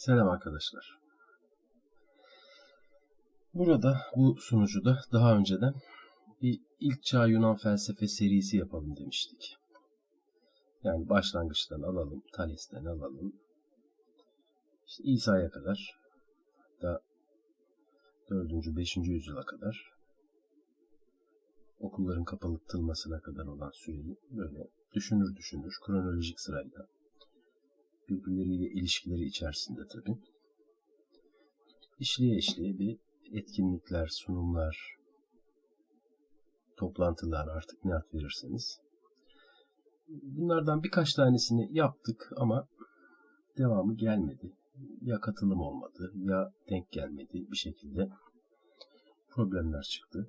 Selam arkadaşlar. Burada bu sunucuda daha önceden bir ilk çağ Yunan felsefe serisi yapalım demiştik. Yani başlangıçtan alalım, Thales'ten alalım. İşte İsa'ya kadar da 4. 5. yüzyıla kadar okulların kapatılmasına kadar olan süreyi böyle düşünür düşünür kronolojik sırayla birbirleriyle ilişkileri içerisinde tabii. İşliye işliye bir etkinlikler, sunumlar, toplantılar artık ne ad verirseniz. Bunlardan birkaç tanesini yaptık ama devamı gelmedi. Ya katılım olmadı ya denk gelmedi bir şekilde problemler çıktı.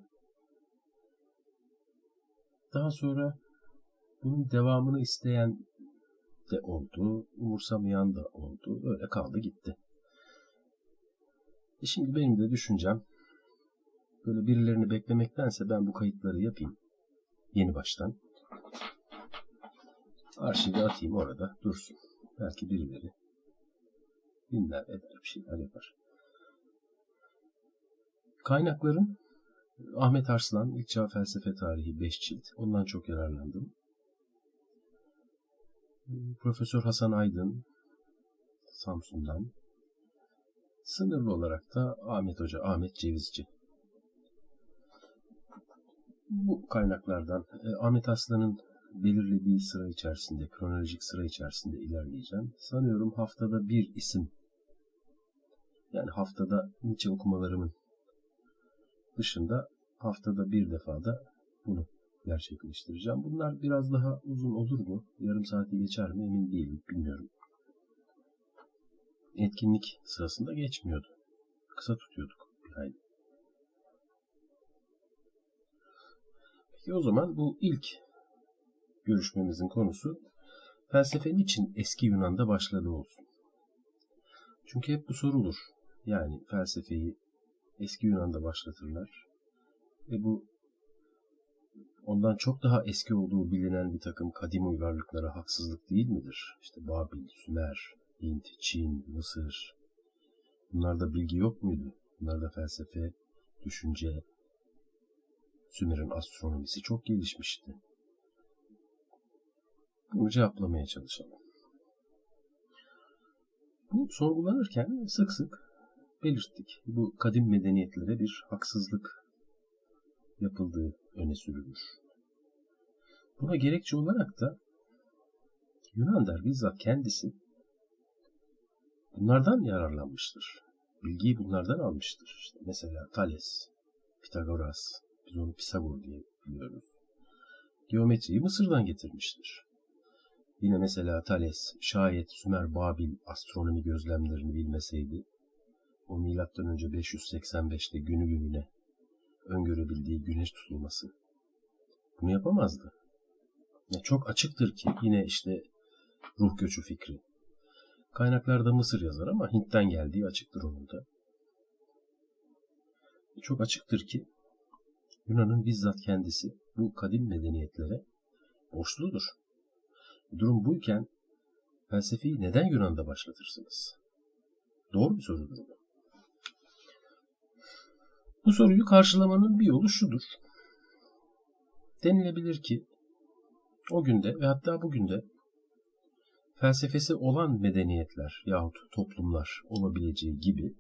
Daha sonra bunun devamını isteyen de oldu, umursamayan da oldu. Öyle kaldı gitti. E şimdi benim de düşüncem böyle birilerini beklemektense ben bu kayıtları yapayım. Yeni baştan. Arşive atayım orada dursun. Belki birileri dinler eder bir şeyler yapar. Kaynaklarım Ahmet Arslan İlk Çağ Felsefe Tarihi 5 cilt. Ondan çok yararlandım. Profesör Hasan Aydın Samsun'dan. Sınırlı olarak da Ahmet Hoca, Ahmet Cevizci. Bu kaynaklardan e, Ahmet Aslan'ın belirlediği sıra içerisinde, kronolojik sıra içerisinde ilerleyeceğim. Sanıyorum haftada bir isim, yani haftada Nietzsche okumalarımın dışında haftada bir defa da bunu gerçekleştireceğim. Bunlar biraz daha uzun olur mu? Yarım saati geçer mi emin değilim. Bilmiyorum. Etkinlik sırasında geçmiyordu. Kısa tutuyorduk bir. Peki o zaman bu ilk görüşmemizin konusu felsefe niçin eski Yunan'da başladı olsun. Çünkü hep bu sorulur. Yani felsefeyi eski Yunan'da başlatırlar. Ve bu ondan çok daha eski olduğu bilinen bir takım kadim uygarlıklara haksızlık değil midir? İşte Babil, Sümer, Hint, Çin, Mısır. Bunlarda bilgi yok muydu? Bunlarda felsefe, düşünce, Sümer'in astronomisi çok gelişmişti. Bunu cevaplamaya çalışalım. Bu sorgulanırken sık sık belirttik. Bu kadim medeniyetlere bir haksızlık yapıldığı öne sürülür. Buna gerekçe olarak da Yunan der bizzat kendisi bunlardan yararlanmıştır. Bilgiyi bunlardan almıştır. İşte mesela Thales, Pitagoras, biz onu Pisagor diye biliyoruz. Geometriyi Mısır'dan getirmiştir. Yine mesela Thales şayet Sümer Babil astronomi gözlemlerini bilmeseydi o milattan önce 585'te günü gününe öngörebildiği güneş tutulması bunu yapamazdı. Ya çok açıktır ki yine işte ruh göçü fikri. Kaynaklarda Mısır yazar ama Hint'ten geldiği açıktır onun da. Çok açıktır ki Yunan'ın bizzat kendisi bu kadim medeniyetlere borçludur. Durum buyken felsefeyi neden Yunan'da başlatırsınız? Doğru bir sorudur bu. Bu soruyu karşılamanın bir yolu şudur. Denilebilir ki o günde ve hatta bugün de felsefesi olan medeniyetler yahut toplumlar olabileceği gibi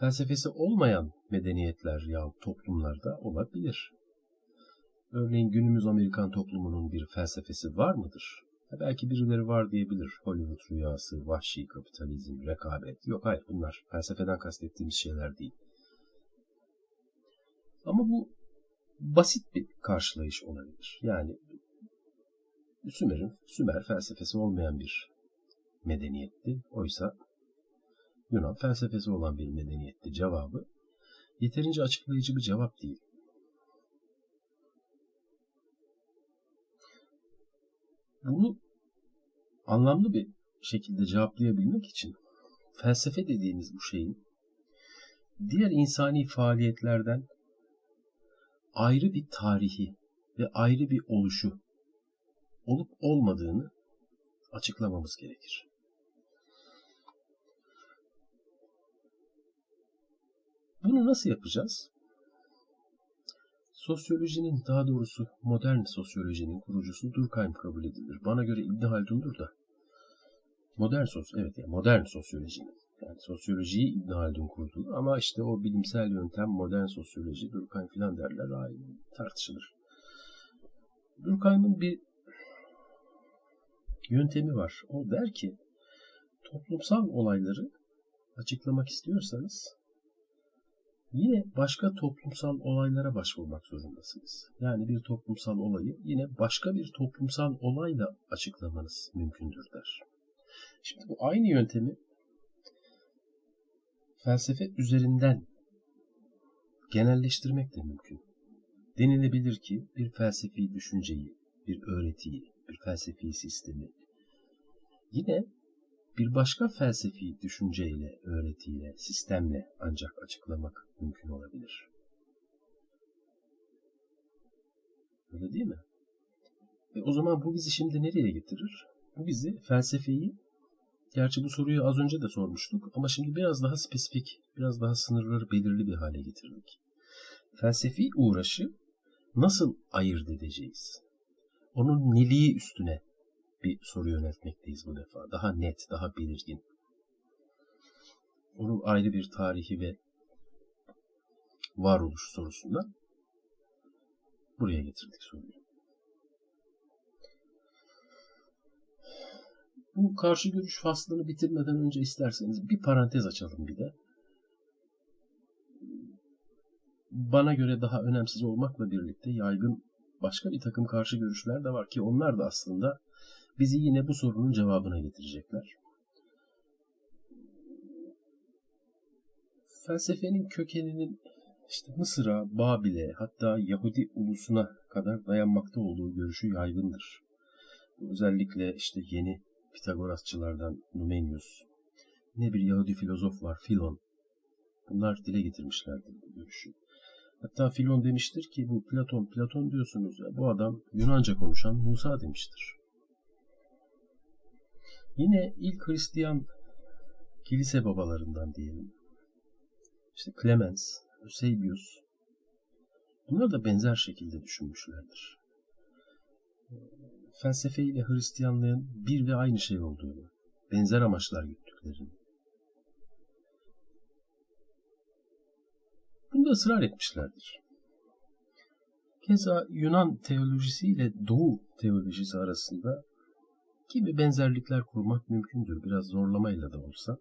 felsefesi olmayan medeniyetler yahut toplumlar da olabilir. Örneğin günümüz Amerikan toplumunun bir felsefesi var mıdır? belki birileri var diyebilir. Hollywood rüyası, vahşi kapitalizm, rekabet. Yok hayır bunlar felsefeden kastettiğimiz şeyler değil. Ama bu basit bir karşılayış olabilir. Yani Sümer'in Sümer felsefesi olmayan bir medeniyetti. Oysa Yunan felsefesi olan bir medeniyetti cevabı. Yeterince açıklayıcı bir cevap değil. Bunu anlamlı bir şekilde cevaplayabilmek için felsefe dediğimiz bu şeyin diğer insani faaliyetlerden ayrı bir tarihi ve ayrı bir oluşu olup olmadığını açıklamamız gerekir. Bunu nasıl yapacağız? Sosyolojinin daha doğrusu modern sosyolojinin kurucusu Durkheim kabul edilir. Bana göre İbn Haldun'dur da. Modern sos evet yani modern sosyolojinin yani sosyolojiyi İbn Haldun kurdu ama işte o bilimsel yöntem modern sosyoloji Durkheim filan derler aynı tartışılır. Durkheim'ın bir yöntemi var. O der ki toplumsal olayları açıklamak istiyorsanız yine başka toplumsal olaylara başvurmak zorundasınız. Yani bir toplumsal olayı yine başka bir toplumsal olayla açıklamanız mümkündür der. Şimdi bu aynı yöntemi felsefe üzerinden genelleştirmek de mümkün. Denilebilir ki bir felsefi düşünceyi, bir öğretiyi, bir felsefi sistemi yine bir başka felsefi düşünceyle, öğretiyle, sistemle ancak açıklamak mümkün olabilir. Öyle değil mi? E o zaman bu bizi şimdi nereye getirir? Bu bizi felsefeyi, gerçi bu soruyu az önce de sormuştuk ama şimdi biraz daha spesifik, biraz daha sınırları belirli bir hale getirdik. Felsefi uğraşı nasıl ayırt edeceğiz? Onun neliği üstüne bir soru yöneltmekteyiz bu defa. Daha net, daha belirgin. Onun ayrı bir tarihi ve varoluş sorusundan buraya getirdik soruyu. Bu karşı görüş faslını bitirmeden önce isterseniz bir parantez açalım bir de. Bana göre daha önemsiz olmakla birlikte yaygın başka bir takım karşı görüşler de var ki onlar da aslında bizi yine bu sorunun cevabına getirecekler. Felsefenin kökeninin işte Mısır'a, Babil'e hatta Yahudi ulusuna kadar dayanmakta olduğu görüşü yaygındır. Özellikle işte yeni Pitagorasçılardan Numenius, ne bir Yahudi filozof var Filon. Bunlar dile getirmişlerdir bu görüşü. Hatta Filon demiştir ki bu Platon, Platon diyorsunuz ya bu adam Yunanca konuşan Musa demiştir. Yine ilk Hristiyan kilise babalarından diyelim. İşte Clemens, Eusebius. Bunlar da benzer şekilde düşünmüşlerdir. Felsefe ile Hristiyanlığın bir ve aynı şey olduğunu, benzer amaçlar güttüklerini. Bunda ısrar etmişlerdir. Keza Yunan teolojisi ile Doğu teolojisi arasında gibi benzerlikler kurmak mümkündür biraz zorlamayla da olsa.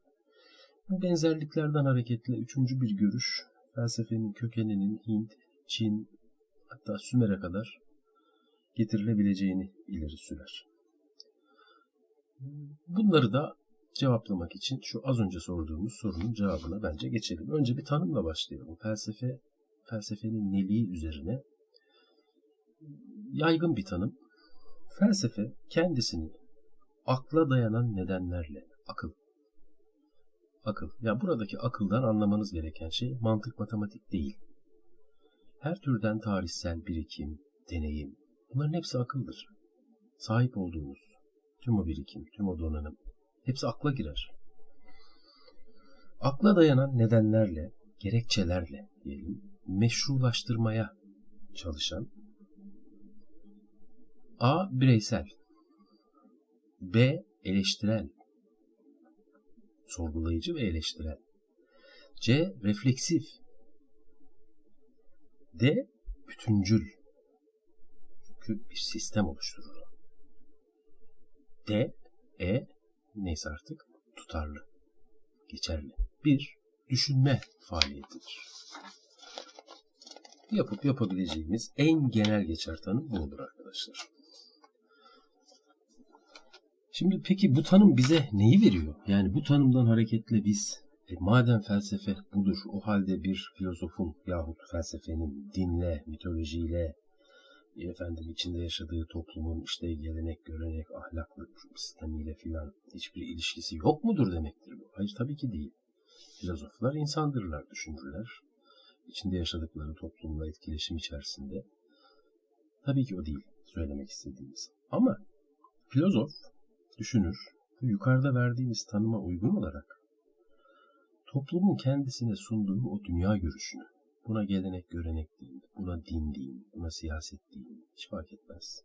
Bu benzerliklerden hareketle üçüncü bir görüş felsefenin kökeninin Hint, Çin hatta Sümer'e kadar getirilebileceğini ileri sürer. Bunları da cevaplamak için şu az önce sorduğumuz sorunun cevabına bence geçelim. Önce bir tanımla başlayalım. Felsefe, felsefenin neliği üzerine yaygın bir tanım. Felsefe kendisini akla dayanan nedenlerle, akıl. Akıl. Ya buradaki akıldan anlamanız gereken şey mantık matematik değil. Her türden tarihsel birikim, deneyim, bunların hepsi akıldır. Sahip olduğumuz tüm o birikim, tüm o donanım, hepsi akla girer. Akla dayanan nedenlerle, gerekçelerle diyelim, meşrulaştırmaya çalışan A. Bireysel B. Eleştirel Sorgulayıcı ve eleştirel C. Refleksif D. Bütüncül Çünkü bir sistem oluşturur. D. E. Neyse artık tutarlı, geçerli. Bir, düşünme faaliyetidir. Yapıp yapabileceğimiz en genel geçer tanım budur arkadaşlar. Şimdi peki bu tanım bize neyi veriyor? Yani bu tanımdan hareketle biz e, madem felsefe budur o halde bir filozofun yahut felsefenin dinle, mitolojiyle, efendim içinde yaşadığı toplumun işte gelenek, görenek, ahlaklık sistemiyle filan hiçbir ilişkisi yok mudur demektir bu? Hayır tabii ki değil. Filozoflar insandırlar, düşünürler. İçinde yaşadıkları toplumla etkileşim içerisinde. Tabii ki o değil söylemek istediğimiz. Ama filozof düşünür. Yukarıda verdiğimiz tanıma uygun olarak toplumun kendisine sunduğu o dünya görüşünü, buna gelenek görenek değil, buna din değil, buna siyaset değil, hiç fark etmez.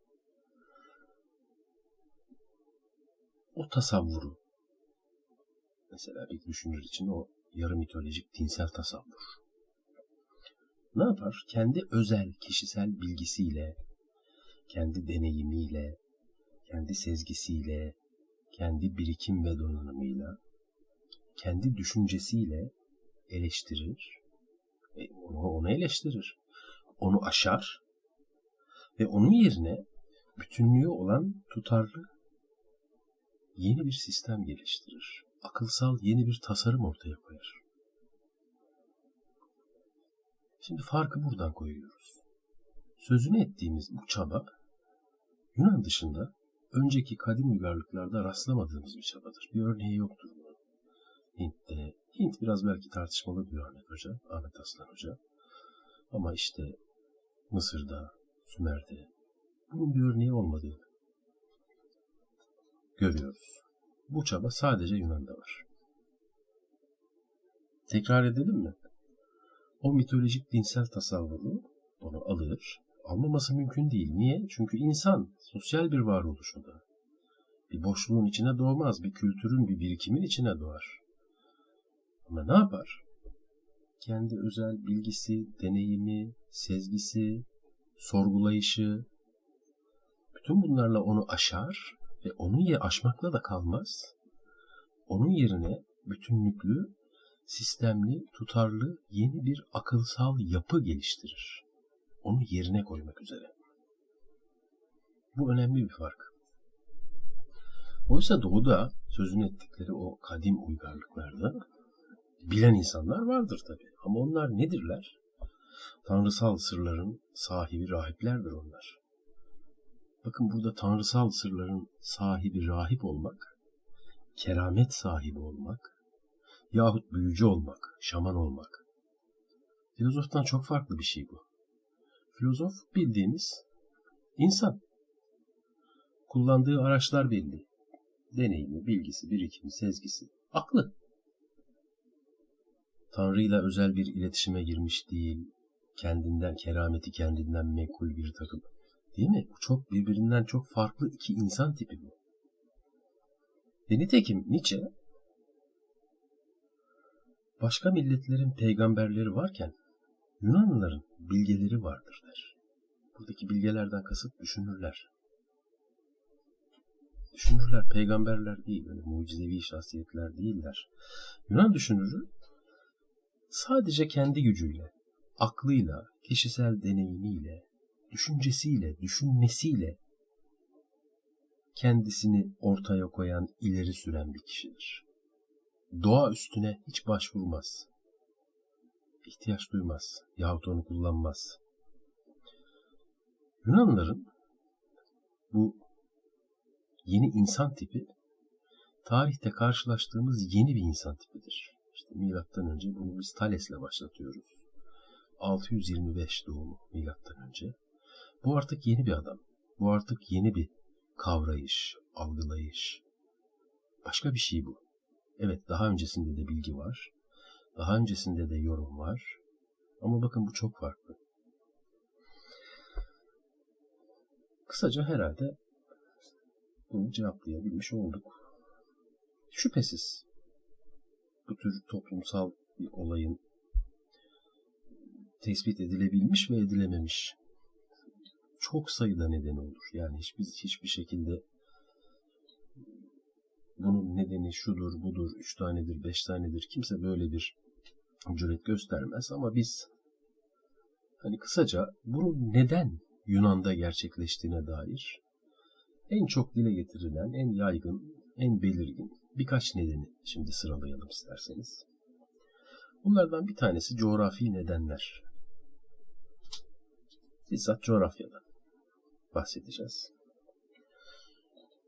O tasavvuru, mesela bir düşünür için o yarı mitolojik dinsel tasavvur. Ne yapar? Kendi özel, kişisel bilgisiyle, kendi deneyimiyle, kendi sezgisiyle, kendi birikim ve donanımıyla, kendi düşüncesiyle eleştirir, onu, onu eleştirir, onu aşar ve onun yerine bütünlüğü olan tutarlı yeni bir sistem geliştirir. Akılsal yeni bir tasarım ortaya koyar. Şimdi farkı buradan koyuyoruz. Sözünü ettiğimiz bu çaba Yunan dışında önceki kadim uygarlıklarda rastlamadığımız bir çabadır. Bir örneği yoktur bunun. Hint'te, Hint biraz belki tartışmalı diyor Ahmet Hoca, Ahmet Aslan Hoca. Ama işte Mısır'da, Sümer'de bunun bir örneği olmadığını görüyoruz. Bu çaba sadece Yunan'da var. Tekrar edelim mi? O mitolojik dinsel tasavvuru onu alır, almaması mümkün değil. Niye? Çünkü insan sosyal bir varoluş o da. Bir boşluğun içine doğmaz, bir kültürün, bir birikimin içine doğar. Ama ne yapar? Kendi özel bilgisi, deneyimi, sezgisi, sorgulayışı, bütün bunlarla onu aşar ve onu ye aşmakla da kalmaz. Onun yerine bütünlüklü, sistemli, tutarlı yeni bir akılsal yapı geliştirir. Onu yerine koymak üzere. Bu önemli bir fark. Oysa doğuda sözünü ettikleri o kadim uygarlıklarda bilen insanlar vardır tabi. Ama onlar nedirler? Tanrısal sırların sahibi rahiplerdir onlar. Bakın burada tanrısal sırların sahibi rahip olmak, keramet sahibi olmak, yahut büyücü olmak, şaman olmak. Filozoftan çok farklı bir şey bu. Filozof bildiğimiz insan. Kullandığı araçlar belli. Deneyimi, bilgisi, birikimi, sezgisi, aklı. Tanrı'yla özel bir iletişime girmiş değil, kendinden, kerameti kendinden menkul bir takım. Değil mi? Bu çok birbirinden çok farklı iki insan tipi bu. Ve nitekim Nietzsche başka milletlerin peygamberleri varken Yunanlıların bilgeleri vardır der. Buradaki bilgelerden kasıt düşünürler. Düşünürler peygamberler değil, öyle mucizevi şahsiyetler değiller. Yunan düşünürü sadece kendi gücüyle, aklıyla, kişisel deneyimiyle, düşüncesiyle, düşünmesiyle kendisini ortaya koyan, ileri süren bir kişidir. Doğa üstüne hiç başvurmaz. İhtiyaç duymaz yahut onu kullanmaz. Yunanların bu yeni insan tipi tarihte karşılaştığımız yeni bir insan tipidir. Milattan önce bunu biz Thales'le başlatıyoruz. 625 doğumu milattan önce. Bu artık yeni bir adam. Bu artık yeni bir kavrayış, algılayış. Başka bir şey bu. Evet daha öncesinde de bilgi var. Daha öncesinde de yorum var. Ama bakın bu çok farklı. Kısaca herhalde bunu cevaplayabilmiş olduk. Şüphesiz bu tür toplumsal bir olayın tespit edilebilmiş ve edilememiş çok sayıda neden olur. Yani hiçbir, hiçbir şekilde bunun nedeni şudur, budur, üç tanedir, beş tanedir. Kimse böyle bir cüret göstermez ama biz hani kısaca bunun neden Yunan'da gerçekleştiğine dair en çok dile getirilen, en yaygın, en belirgin birkaç nedeni şimdi sıralayalım isterseniz. Bunlardan bir tanesi coğrafi nedenler. Bizzat coğrafyadan bahsedeceğiz.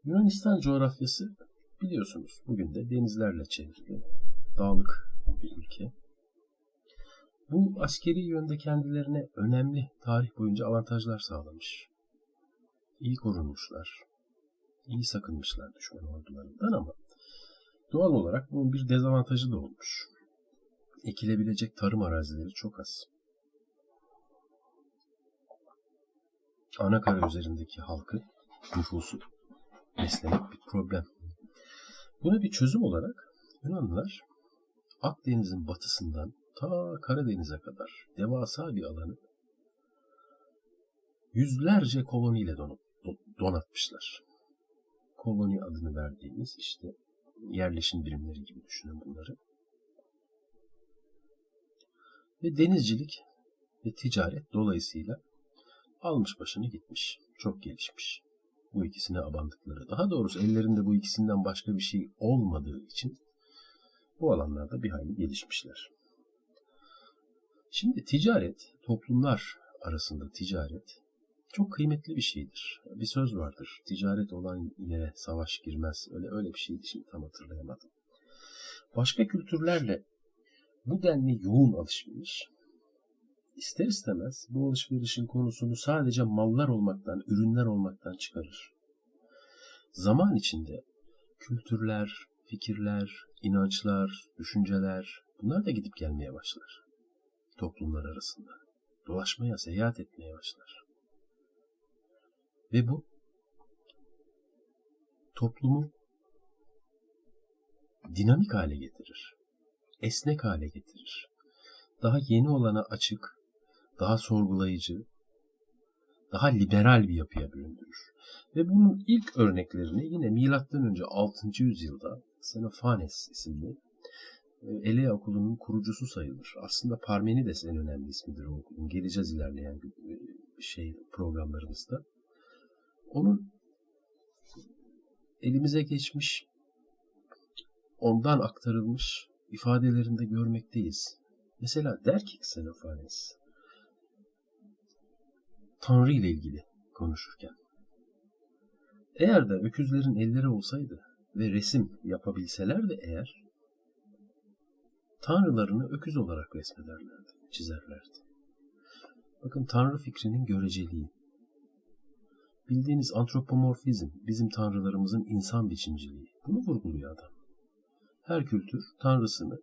Yunanistan coğrafyası biliyorsunuz bugün de denizlerle çevrili, dağlık bir ülke. Bu askeri yönde kendilerine önemli tarih boyunca avantajlar sağlamış. İyi korunmuşlar, iyi sakınmışlar düşman ordularından ama doğal olarak bunun bir dezavantajı da olmuş. ekilebilecek tarım arazileri çok az. Anakara üzerindeki halkı, nüfusu beslemek bir problem. Buna bir çözüm olarak Yunanlılar Akdeniz'in batısından ta Karadeniz'e kadar devasa bir alanı yüzlerce koloniyle donatmışlar. Koloni adını verdiğimiz işte yerleşim birimleri gibi düşünün bunları. Ve denizcilik ve ticaret dolayısıyla almış başını gitmiş. Çok gelişmiş. Bu ikisine abandıkları. Daha doğrusu ellerinde bu ikisinden başka bir şey olmadığı için bu alanlarda bir hayli gelişmişler. Şimdi ticaret, toplumlar arasında ticaret çok kıymetli bir şeydir. Bir söz vardır. Ticaret olan yere savaş girmez. Öyle öyle bir şeydi şimdi tam hatırlayamadım. Başka kültürlerle bu denli yoğun alışveriş ister istemez bu alışverişin konusunu sadece mallar olmaktan, ürünler olmaktan çıkarır. Zaman içinde kültürler, fikirler, inançlar, düşünceler bunlar da gidip gelmeye başlar. Toplumlar arasında. Dolaşmaya, seyahat etmeye başlar. Ve bu toplumu dinamik hale getirir. Esnek hale getirir. Daha yeni olana açık, daha sorgulayıcı, daha liberal bir yapıya büründürür. Ve bunun ilk örneklerini yine milattan önce 6. yüzyılda Xenophanes isimli e, Elea okulunun kurucusu sayılır. Aslında Parmenides en önemli ismidir o okulun. Geleceğiz ilerleyen e, şey programlarımızda. Onun elimize geçmiş, ondan aktarılmış ifadelerinde görmekteyiz. Mesela der ki Xenophanes, Tanrı ile ilgili konuşurken. Eğer de öküzlerin elleri olsaydı ve resim yapabilseler de eğer, tanrılarını öküz olarak resmederlerdi, çizerlerdi. Bakın tanrı fikrinin göreceliği. Bildiğiniz antropomorfizm, bizim tanrılarımızın insan biçimciliği. Bunu vurguluyor adam. Her kültür tanrısını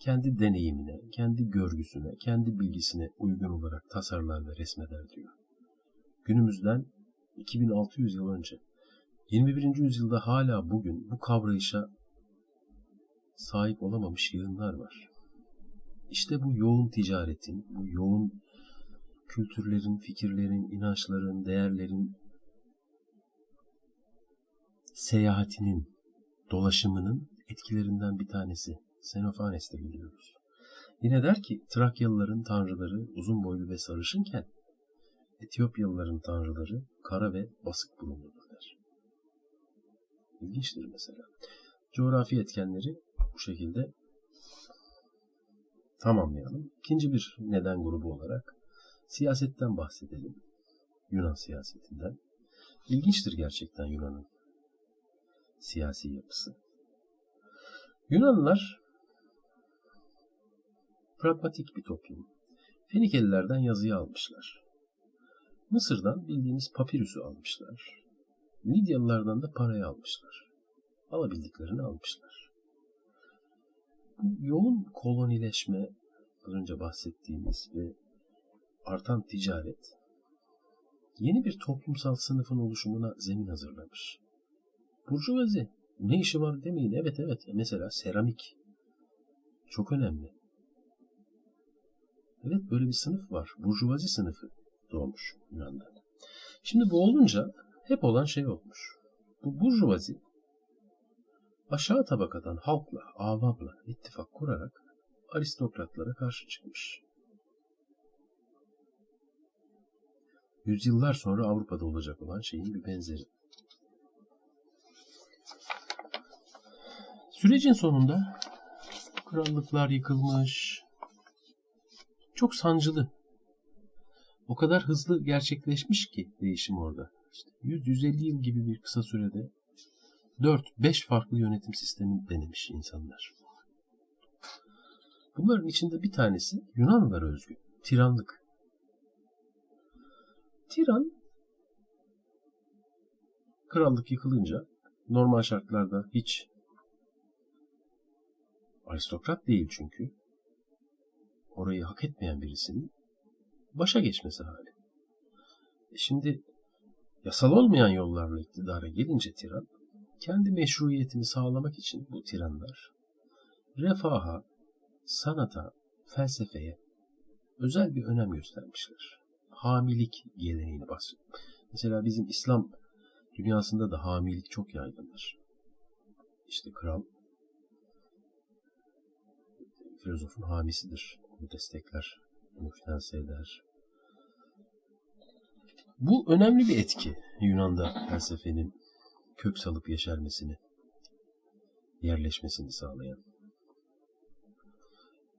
kendi deneyimine, kendi görgüsüne, kendi bilgisine uygun olarak tasarlar ve resmeder diyor. Günümüzden 2600 yıl önce 21. yüzyılda hala bugün bu kavrayışa sahip olamamış yığınlar var. İşte bu yoğun ticaretin, bu yoğun kültürlerin, fikirlerin, inançların, değerlerin seyahatinin, dolaşımının etkilerinden bir tanesi. Xenophanes'te biliyoruz. Yine der ki Trakyalıların tanrıları uzun boylu ve sarışınken Etiyopyalıların tanrıları kara ve basık burunludur der. İlginçtir mesela. Coğrafi etkenleri bu şekilde tamamlayalım. İkinci bir neden grubu olarak siyasetten bahsedelim. Yunan siyasetinden. İlginçtir gerçekten Yunan'ın siyasi yapısı. Yunanlılar pragmatik bir toplum. Fenikelilerden yazıyı almışlar. Mısır'dan bildiğimiz papirüsü almışlar. Lidyalılardan da parayı almışlar. Alabildiklerini almışlar. Bu yoğun kolonileşme, az önce bahsettiğimiz ve artan ticaret, yeni bir toplumsal sınıfın oluşumuna zemin hazırlamış. Burjuvazi, ne işi var demeyin. Evet evet, mesela seramik. Çok önemli. Evet böyle bir sınıf var. Burjuvazi sınıfı doğmuş Yunan'da. Şimdi bu olunca hep olan şey olmuş. Bu burjuvazi aşağı tabakadan halkla, avamla ittifak kurarak aristokratlara karşı çıkmış. Yüzyıllar sonra Avrupa'da olacak olan şeyin bir benzeri. Sürecin sonunda krallıklar yıkılmış, çok sancılı. O kadar hızlı gerçekleşmiş ki değişim orada. İşte 100-150 yıl gibi bir kısa sürede 4-5 farklı yönetim sistemi denemiş insanlar. Bunların içinde bir tanesi Yunanlılara özgü. Tiranlık. Tiran krallık yıkılınca normal şartlarda hiç Aristokrat değil çünkü. Orayı hak etmeyen birisinin başa geçmesi hali. E şimdi yasal olmayan yollarla iktidara gelince tiran, kendi meşruiyetini sağlamak için bu tiranlar refaha, sanata, felsefeye özel bir önem göstermişler. Hamilik geleneğini bahsediyor. Mesela bizim İslam dünyasında da hamilik çok yaygındır. İşte kral filozofun hamisidir. Onu destekler, onu finanse eder. Bu önemli bir etki Yunan'da felsefenin kök salıp yeşermesini, yerleşmesini sağlayan.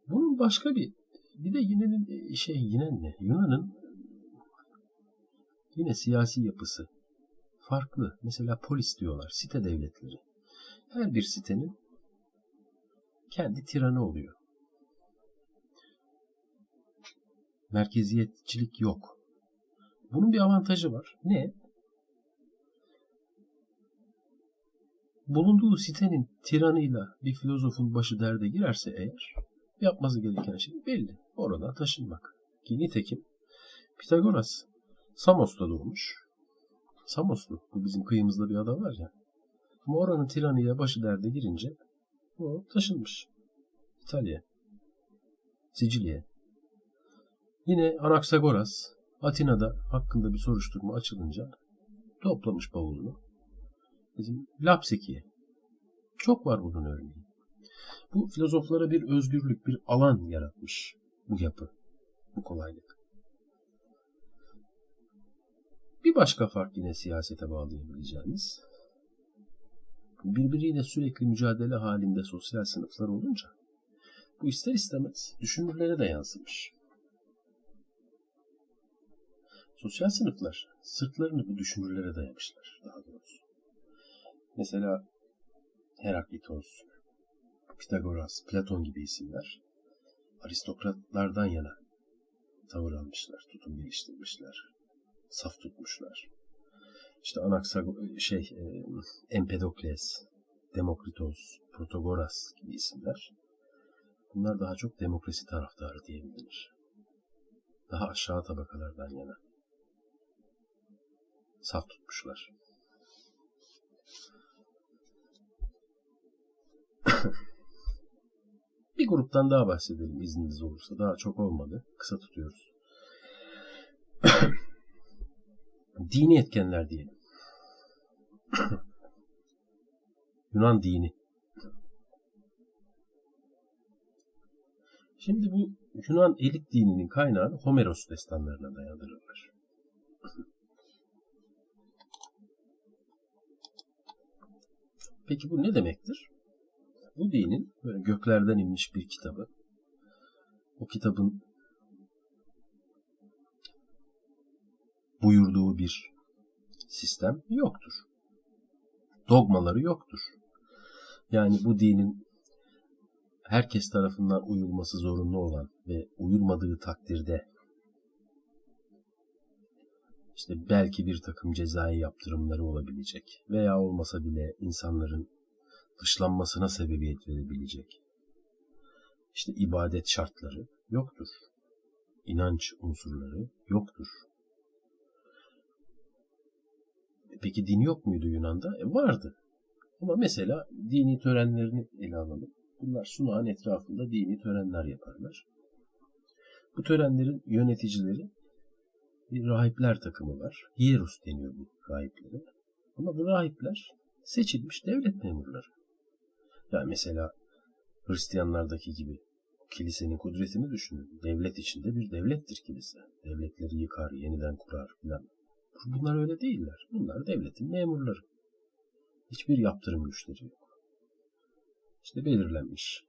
Bunun başka bir bir de yine şey yine ne? Yunan'ın yine siyasi yapısı farklı. Mesela polis diyorlar, site devletleri. Her bir sitenin kendi tiranı oluyor. Merkeziyetçilik yok. Bunun bir avantajı var. Ne? Bulunduğu sitenin tiranıyla bir filozofun başı derde girerse eğer yapması gereken şey belli. Oradan taşınmak. Ki nitekim Pitagoras Samos'ta doğmuş. Samoslu. Bu bizim kıyımızda bir adam var ya. Ama oranın tiranıyla başı derde girince o taşınmış. İtalya. Sicilya'ya. Yine Anaksagoras Atina'da hakkında bir soruşturma açılınca toplamış bavulunu. Bizim Lapseki'ye. Çok var bunun örneği. Bu filozoflara bir özgürlük, bir alan yaratmış bu yapı, bu kolaylık. Bir başka fark yine siyasete bağlayabileceğimiz, birbiriyle sürekli mücadele halinde sosyal sınıflar olunca, bu ister istemez düşünürlere de yansımış. Sosyal sınıflar sırtlarını bu düşünürlere dayamışlar daha doğrusu. Mesela Heraklitos, Pitagoras, Platon gibi isimler aristokratlardan yana tavır almışlar, tutum geliştirmişler, saf tutmuşlar. İşte Anaxagoras, şey, e, Empedokles, Demokritos, Protagoras gibi isimler bunlar daha çok demokrasi taraftarı diyebilir. Daha aşağı tabakalardan yana saf tutmuşlar. Bir gruptan daha bahsedelim izniniz olursa. Daha çok olmadı. Kısa tutuyoruz. dini etkenler diyelim. Yunan dini. Şimdi bu Yunan elit dininin kaynağını Homeros destanlarına dayandırırlar. Peki bu ne demektir? Bu dinin böyle göklerden inmiş bir kitabı. O kitabın buyurduğu bir sistem yoktur. Dogmaları yoktur. Yani bu dinin herkes tarafından uyulması zorunlu olan ve uyulmadığı takdirde işte belki bir takım cezai yaptırımları olabilecek veya olmasa bile insanların dışlanmasına sebebiyet verebilecek işte ibadet şartları yoktur. İnanç unsurları yoktur. E peki din yok muydu Yunan'da? E vardı. Ama mesela dini törenlerini ele alalım. Bunlar sunağın etrafında dini törenler yaparlar. Bu törenlerin yöneticileri bir rahipler takımı var. Hierus deniyor bu rahiplere. Ama bu rahipler seçilmiş devlet memurları. Yani mesela Hristiyanlardaki gibi kilisenin kudretini düşünün. Devlet içinde bir devlettir kilise. Devletleri yıkar, yeniden kurar filan. Bunlar öyle değiller. Bunlar devletin memurları. Hiçbir yaptırım güçleri yok. İşte belirlenmiş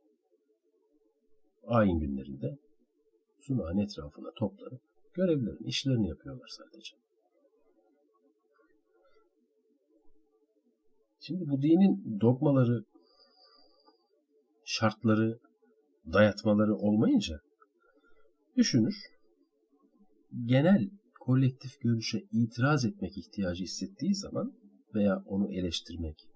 ayin günlerinde sunağın etrafına toplanıp görevlerini, işlerini yapıyorlar sadece. Şimdi bu dinin dogmaları, şartları, dayatmaları olmayınca düşünür, genel kolektif görüşe itiraz etmek ihtiyacı hissettiği zaman veya onu eleştirmek,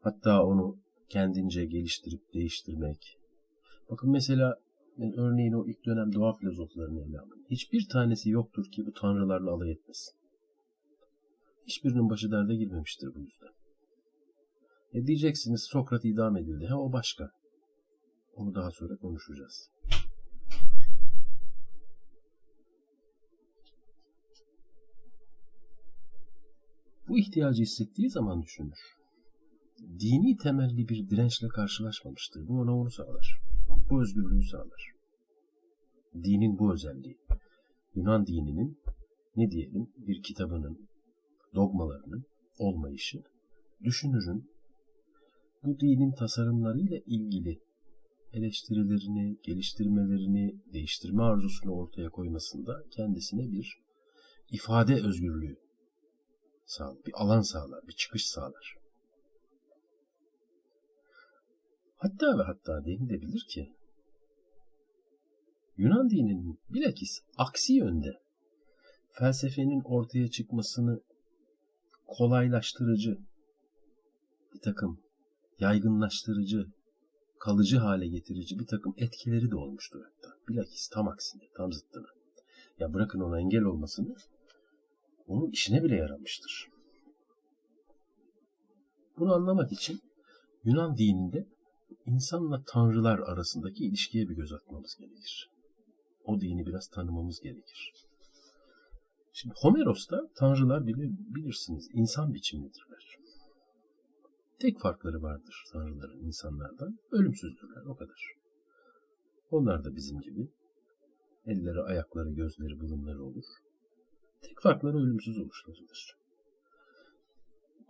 hatta onu kendince geliştirip değiştirmek. Bakın mesela ben örneğin o ilk dönem doğa filozoflarını ele alın. Hiçbir tanesi yoktur ki bu tanrılarla alay etmesin. Hiçbirinin başı derde girmemiştir bu yüzden. E diyeceksiniz Sokrat idam edildi. Ha o başka. Onu daha sonra konuşacağız. Bu ihtiyacı hissettiği zaman düşünür. Dini temelli bir dirençle karşılaşmamıştır. Bu ona onu sağlar. Bu özgürlüğü sağlar. Dinin bu özelliği. Yunan dininin ne diyelim bir kitabının, dogmalarının olmayışı, düşünürün bu dinin tasarımlarıyla ilgili eleştirilerini, geliştirmelerini, değiştirme arzusunu ortaya koymasında kendisine bir ifade özgürlüğü sağlar, bir alan sağlar, bir çıkış sağlar. Hatta ve hatta denilebilir ki Yunan dininin bilakis aksi yönde felsefenin ortaya çıkmasını kolaylaştırıcı bir takım yaygınlaştırıcı, kalıcı hale getirici bir takım etkileri de olmuştur hatta. Bilakis tam aksine, tam zıttına. Ya bırakın ona engel olmasını, onun işine bile yaramıştır. Bunu anlamak için Yunan dininde insanla tanrılar arasındaki ilişkiye bir göz atmamız gerekir. O dini biraz tanımamız gerekir. Şimdi Homeros'ta tanrılar bile bilirsiniz insan biçimlidirler. Tek farkları vardır tanrıların insanlardan. Ölümsüzdürler o kadar. Onlar da bizim gibi. Elleri, ayakları, gözleri, burunları olur. Tek farkları ölümsüz oluşlarıdır.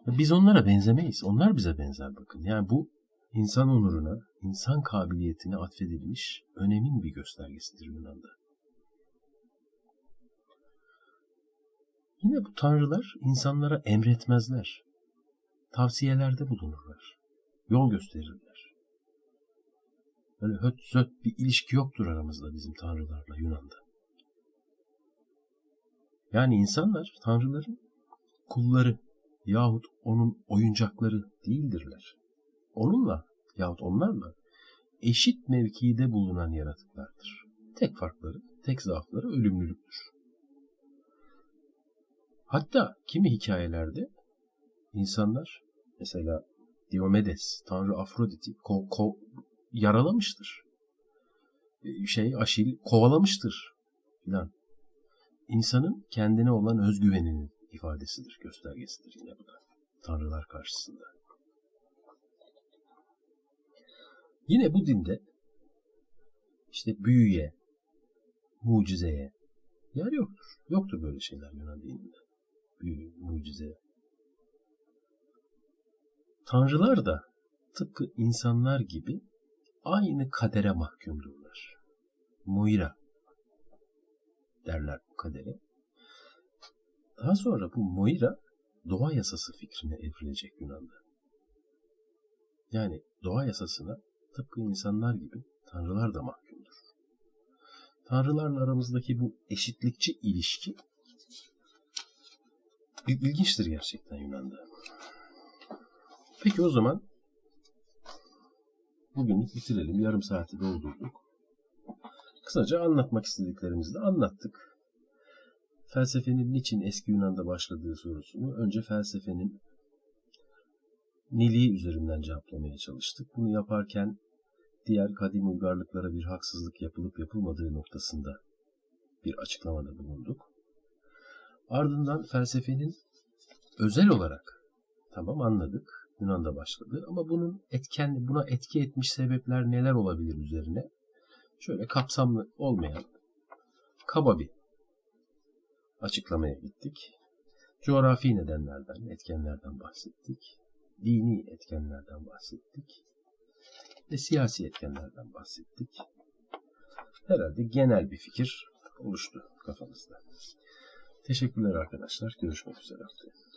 Biz onlara benzemeyiz. Onlar bize benzer bakın. Yani bu insan onuruna, insan kabiliyetine atfedilmiş önemin bir göstergesidir Yunan'da. Yine bu tanrılar insanlara emretmezler tavsiyelerde bulunurlar. Yol gösterirler. Böyle höt zöt bir ilişki yoktur aramızda bizim tanrılarla Yunan'da. Yani insanlar tanrıların kulları yahut onun oyuncakları değildirler. Onunla yahut onlarla eşit mevkide bulunan yaratıklardır. Tek farkları, tek zaafları ölümlülüktür. Hatta kimi hikayelerde insanlar mesela Diomedes, Tanrı Afrodit'i ko- ko- yaralamıştır. Şey Aşil kovalamıştır filan. İnsanın kendine olan özgüveninin ifadesidir, göstergesidir yine bu da. Tanrılar karşısında. Yine bu dinde işte büyüye, mucizeye yer yoktur. Yoktur böyle şeyler Yunan dininde. Büyü, mucize, Tanrılar da tıpkı insanlar gibi aynı kadere mahkumdurlar. Moira derler bu kadere. Daha sonra bu Moira doğa yasası fikrine evrilecek Yunan'da. Yani doğa yasasına tıpkı insanlar gibi tanrılar da mahkumdur. Tanrılarla aramızdaki bu eşitlikçi ilişki ilginçtir gerçekten Yunan'da. Peki o zaman bugünlük bitirelim. Yarım saati doldurduk. Kısaca anlatmak istediklerimizi de anlattık. Felsefenin niçin eski Yunan'da başladığı sorusunu önce felsefenin niliği üzerinden cevaplamaya çalıştık. Bunu yaparken diğer kadim uygarlıklara bir haksızlık yapılıp yapılmadığı noktasında bir açıklamada bulunduk. Ardından felsefenin özel olarak tamam anladık Yunan'da başladı. Ama bunun etken, buna etki etmiş sebepler neler olabilir üzerine? Şöyle kapsamlı olmayan kaba bir açıklamaya gittik. Coğrafi nedenlerden, etkenlerden bahsettik. Dini etkenlerden bahsettik. Ve siyasi etkenlerden bahsettik. Herhalde genel bir fikir oluştu kafamızda. Teşekkürler arkadaşlar. Görüşmek üzere haftaya.